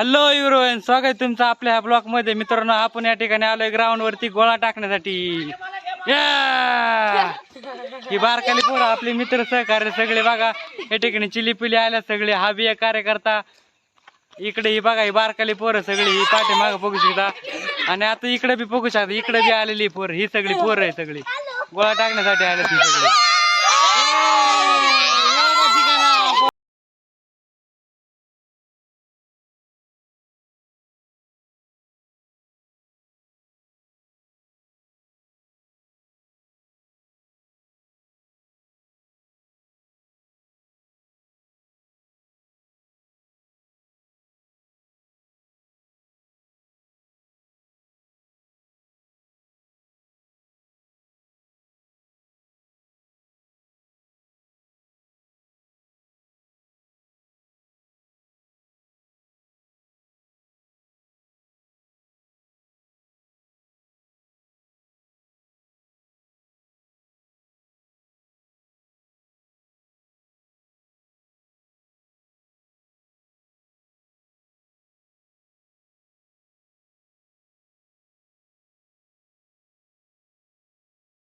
Hello युरोन स्वागत आहे तुमचं आपल्या ह्या ब्लॉकमध्ये. मित्रांनो आपण या ठिकाणी आलोय ग्राउंड वरती गोळा टाकण्यासाठी. या! ही बारकाली पोरं आपले मित्र सहकार्य सगळे बघा. या ठिकाणी चिली पिली आल्या सगळे. हा बी कार्यकर्ता. इकडे ही बघा ही बारकाली पोरं सगळी. ही पाठी माग बघू शकता. आणि आता इकडे बी बघू शकता. इकडे बी आलेली पोर. ही सगळी पोरं आहे सगळी. गोळा टाकण्यासाठी आले ती सगळी.